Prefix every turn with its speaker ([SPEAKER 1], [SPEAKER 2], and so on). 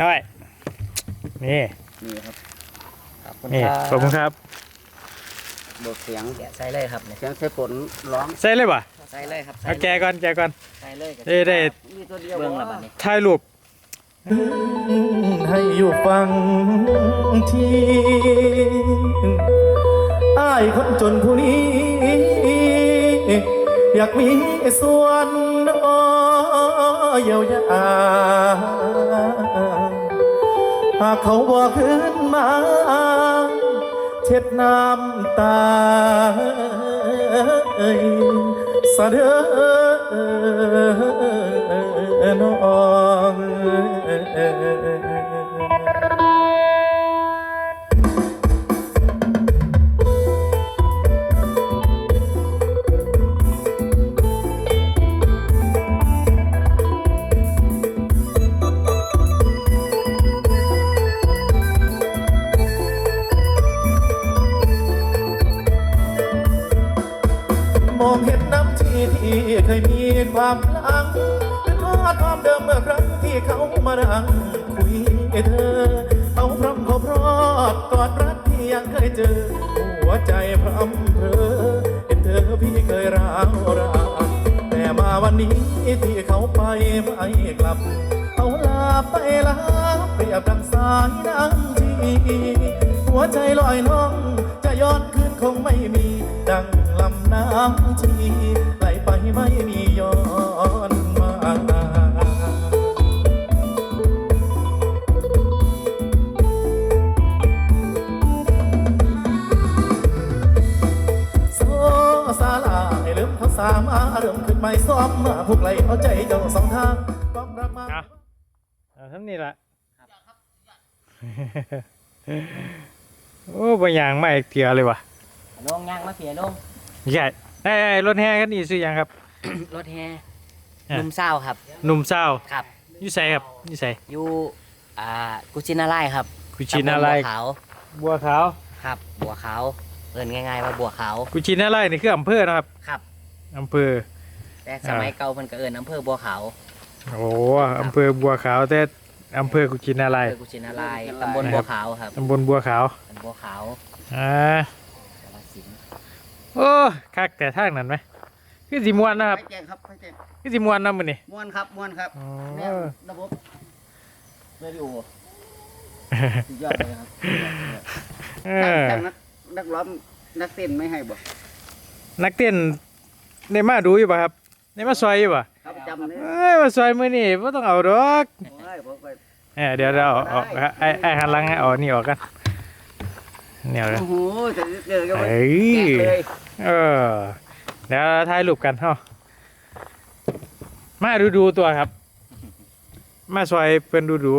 [SPEAKER 1] ได้นี่
[SPEAKER 2] นี่ครับขอบคุณ
[SPEAKER 1] นี่
[SPEAKER 2] ครับ
[SPEAKER 1] ขอบคุณครับ
[SPEAKER 2] บทเสียง
[SPEAKER 3] แกะใส่เลยครับเนี่ย
[SPEAKER 2] เสียงใช้ผลร้อง
[SPEAKER 1] ใส่เลยป่ะ
[SPEAKER 3] ใส่เลยครับใส่
[SPEAKER 1] เอาแกะก่อนแกะก่อน
[SPEAKER 3] ใส่เลยกับ
[SPEAKER 1] ได้ได้
[SPEAKER 2] มีตัวเดียว
[SPEAKER 3] เบื้องละบัดนี้
[SPEAKER 1] ถ่ายรูป
[SPEAKER 4] ให้อยู่ฟังที่อ้ายคนจนผู้นี้ อยากมีส่วนเยียวยาหากเขาบอกขึ้นมา เช็ดน้ำตาเสะเดอน้อง องเห็นน้ำที่ที่เคยมีความหลังเป็นภาพความเดิมเมื่อครั้งที่เขามาดังคุยเธอ เอาพร้ำเขาพรอดกอดรักที่ยังเคยเจอ หัวใจพร่ำเพอเห็นเธอพี่เคยร้าวรานแต่มาวันนี้ที่เขาไปไม่กลับ เอาลาไปลาเปรียบดังสายน้ำทีหัวใจลอยล่องจะย้อนคืนคงไม่มีดัง ลำน้ำทีไหลไปไม่มีย้อนมาโซซาลาให้ลืมเขาสามอารมณ์ขึ้นไม่ซ้อมมาพวกไหลเอาใจเจ้าสองทางความรักมา
[SPEAKER 1] อะเอาทำนี่ละโอ้บางอย่างไม่เกลือเลยว่ะ
[SPEAKER 3] ลงยางมาเสียลง
[SPEAKER 1] ใช่ไอ้ไอ้รถแห่คันนี้ซื้อยังครับ
[SPEAKER 3] รถแห่
[SPEAKER 1] อะ
[SPEAKER 3] นุ่มเศร้าครับ
[SPEAKER 1] หนุ่มเศร้า
[SPEAKER 3] ครับ
[SPEAKER 1] อยู่ใส่ครับอยู่ใส่
[SPEAKER 3] อยู่อ่ากุชินาไลครับ
[SPEAKER 1] กุชินาไล
[SPEAKER 3] ตำบลบัวขาว
[SPEAKER 1] บัวขาว
[SPEAKER 3] ครับบัวขาวเอินง่ายๆว่าบัวขาว
[SPEAKER 1] กุชินาไลนี่คืออำเภอนะครับ
[SPEAKER 3] ครับ
[SPEAKER 1] อำเภอ
[SPEAKER 3] แต่สมัยเก่าเพิ่นก็เอินอำเภอบัวขาว
[SPEAKER 1] โอ้อำเภอบัวขาวแต่อำเภอกุชินาไล
[SPEAKER 3] อำเภอกุชินาไลตำบลบัวขาวครับ
[SPEAKER 1] ตำบลบัวขาว
[SPEAKER 3] ตำบลบัวขาว
[SPEAKER 1] อ่ากา
[SPEAKER 3] ฬสินธุ์
[SPEAKER 1] โอ้คักแต่ทางนั้นไหมคือสิมวนนะครับ
[SPEAKER 2] ไฟแจ้งครับไฟแจ้ง
[SPEAKER 1] คือสิมวนนะมื้อนี้
[SPEAKER 2] ม้วนครับม้วนครับ
[SPEAKER 1] อ๋อ
[SPEAKER 2] แน่ระบบเรดิโอสุดยอดเลยครับ
[SPEAKER 1] เอ
[SPEAKER 2] จ้าง
[SPEAKER 1] อ
[SPEAKER 2] จ้างนักนักร้องนักเต้นไม่ให้บ่
[SPEAKER 1] นักเต้นได้มาดูอยู่ป่ะครับได้มาซอยอยู่ป่ะ
[SPEAKER 2] ครับจำเลย
[SPEAKER 1] เอ้ยมาซอยมื้อนี้บ่ต้องเอาดอก
[SPEAKER 2] โอ้ยผมก็
[SPEAKER 1] เออเดี๋ยวเราเอาเอาไอ้ไอ้หันหลังให้เอานี่ออกกันเนี่ยเลย
[SPEAKER 2] โอ้โหจะเจอกัน
[SPEAKER 1] เอ้ย
[SPEAKER 2] แกะเลย
[SPEAKER 1] เออเดี๋ยวถ่ายรูปกันเฮามาดูดูตัวครับ มาซอยเพิ่นดูดู